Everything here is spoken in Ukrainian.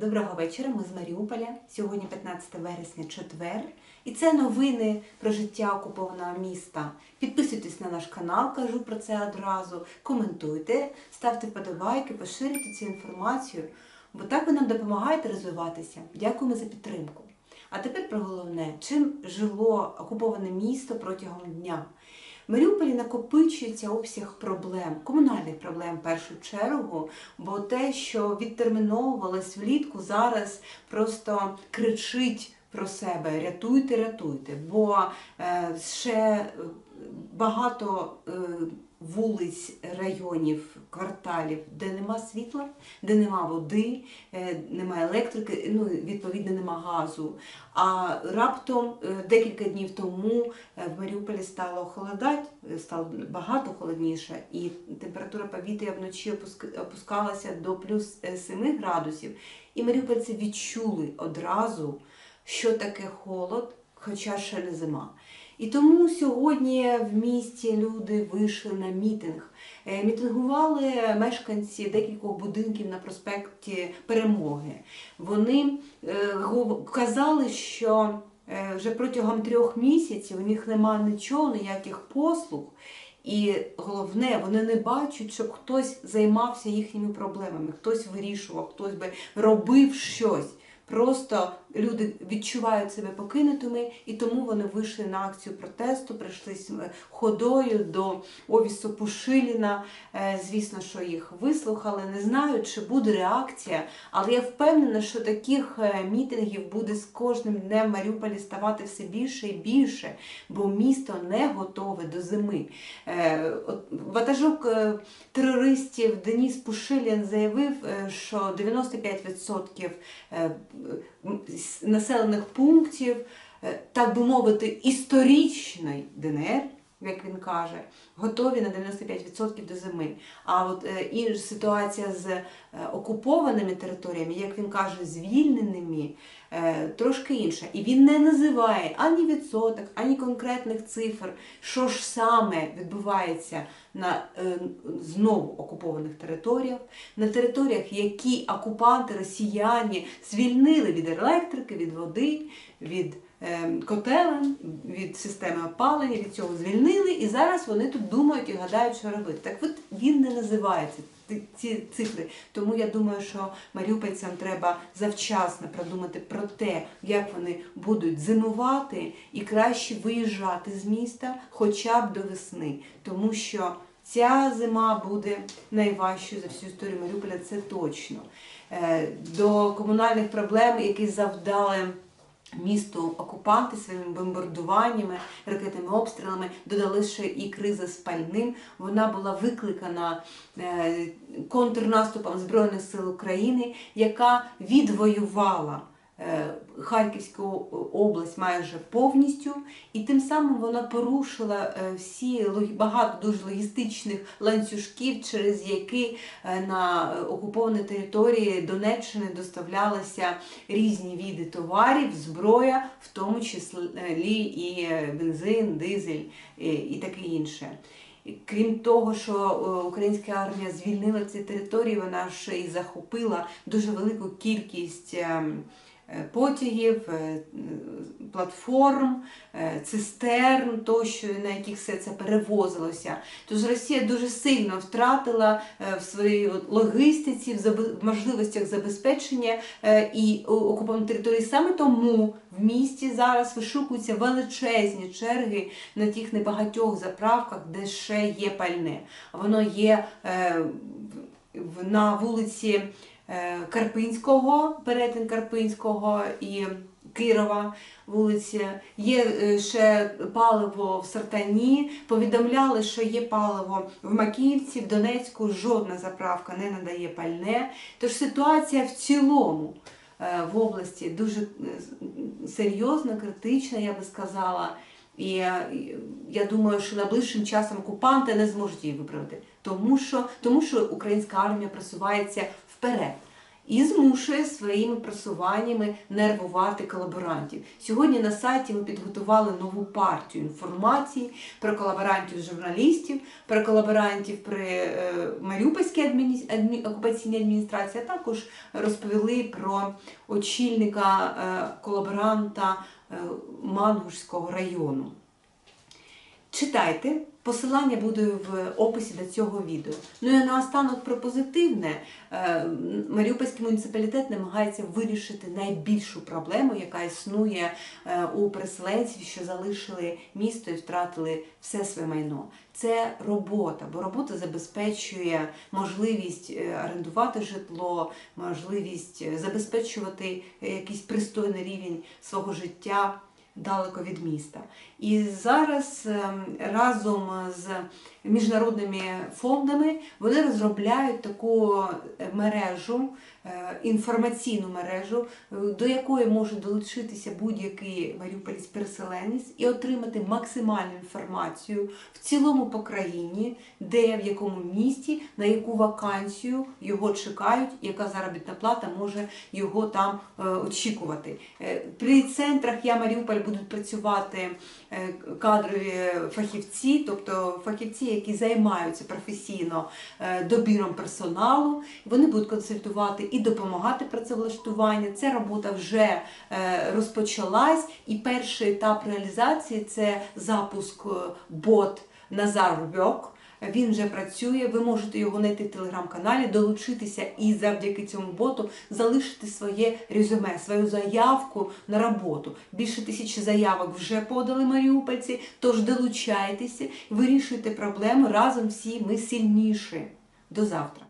Доброго вечора, ми з Маріуполя. Сьогодні 15 вересня, четвер. І це новини про життя окупованого міста. Підписуйтесь на наш канал, кажу про це одразу. Коментуйте, ставте вподобайки, поширюйте цю інформацію, бо так ви нам допомагаєте розвиватися. Дякуємо за підтримку. А тепер про головне: чим жило окуповане місто протягом дня. Маріуполі накопичується обсяг проблем, комунальних проблем в першу чергу, бо те, що відтерміновувалось влітку, зараз просто кричить про себе рятуйте, рятуйте. Бо е, ще багато е, вулиць, районів, кварталів, де нема світла, де нема води, е, нема електрики, ну відповідно нема газу. А раптом е, декілька днів тому в Маріуполі стало холодати, стало багато холодніше, і температура повітря вночі опускалася до плюс е, 7 градусів. І маріупольці відчули одразу, що таке холод, хоча ще не зима. І тому сьогодні в місті люди вийшли на мітинг. Е, Мітингували мешканці декількох будинків на проспекті Перемоги. Вони е, казали, що е, вже протягом трьох місяців у них немає нічого, ніяких послуг. І головне, вони не бачать, щоб хтось займався їхніми проблемами, хтось вирішував, хтось би робив щось. Просто люди відчувають себе покинутими, і тому вони вийшли на акцію протесту, прийшли е, ходою до офісу Пушиліна. Е, Звісно, що їх вислухали. Не знаю, чи буде реакція, але я впевнена, що таких е, мітингів буде з кожним днем в Маріуполі ставати все більше і більше, бо місто не готове до зими. Ватажок терористів Деніс Пушилін заявив, що 95% е, м, с- населених пунктів, е, так би мовити, історичний ДНР, як він каже, готові на 95% до зими. А от і ситуація з е, окупованими територіями, як він каже, звільненими, е, трошки інша. І він не називає ані відсоток, ані конкретних цифр, що ж саме відбувається на е, знову окупованих територіях, на територіях, які окупанти, росіяни звільнили від електрики, від води, від е, котелень, від системи опалення, від цього звільнили, і зараз вони тут думають і гадають, що робити. Так от він не називається ці- цифри. Тому я думаю, що маріупольцям треба завчасно продумати про те, як вони будуть зимувати, і краще виїжджати з міста хоча б до весни, тому що ця зима буде найважчою за всю історію Маріуполя, це точно. Е, До комунальних проблем, які завдали місту окупанти своїми бомбардуваннями, ракетними обстрілами, додали ще і криза з пальним. Вона була викликана е, контрнаступом Збройних сил України, яка відвоювала Харківську область майже повністю, і тим самим вона порушила е, всі багато дуже логістичних ланцюжків, через які е, на окупованій території Донеччини доставлялися різні види товарів, зброя, в тому числі і е, бензин, дизель е, і таке інше. Крім того, що е, українська армія звільнила ці території, вона ще й захопила дуже велику кількість ем, е, потягів, е, е, платформ, е, цистерн, тощо, на яких все це перевозилося. Тож Росія дуже сильно втратила е, в своїй логістиці, в можливостях забезпечення е, і о- окупованої території. Саме тому в місті зараз вишукуються величезні черги на тих небагатьох заправках, де ще є пальне. Воно є е, на вулиці е, Карпинського, перетин Карпинського і Кирова вулиці. Є е, ще паливо в Сартані. Повідомляли, що є паливо в Макіївці, в Донецьку. Жодна заправка не надає пальне. Тож ситуація в цілому е, в області дуже е, серйозна, критична, я би сказала. Е, і я думаю, що найближчим часом окупанти не зможуть її виправити, тому що, тому що українська армія просувається вперед. і змушує своїми просуваннями нервувати колаборантів. Сьогодні на сайті ми підготували нову партію інформації про колаборантів журналістів, про колаборантів при е, Маріупольській адміні... адмі... окупаційній адміністрації, а також розповіли про очільника е, колаборанта е, Мангушського району. Читайте, посилання буде в описі до цього відео. Ну і наостанок про позитивне. Е, Маріупольський муніципалітет намагається вирішити найбільшу проблему, яка існує е, у переселенців, що залишили місто і втратили все своє майно. Це робота, бо робота забезпечує можливість е, орендувати житло, можливість забезпечувати якийсь пристойний рівень свого життя далеко від міста. І зараз ем, разом з міжнародними фондами вони розробляють таку е, мережу, інформаційну мережу, е, до якої може долучитися будь-який маріупольський переселенець і отримати максимальну інформацію в цілому по країні, де в якому місті, на яку вакансію його чекають, яка заробітна плата може його там е, очікувати. Е, При центрах Я Маріуполь будуть працювати е, кадрові фахівці, тобто фахівці, які займаються професійно е, добіром персоналу. Вони будуть консультувати і допомагати працевлаштуванню. Ця робота вже е, розпочалась, і перший етап реалізації це запуск е, бот Назар Рубьок. Він вже працює, ви можете його знайти в телеграм-каналі, долучитися і завдяки цьому боту залишити своє резюме, свою заявку на роботу. Більше тисячі заявок вже подали маріупольці, тож долучайтеся, вирішуйте проблеми разом всі ми сильніші. До завтра.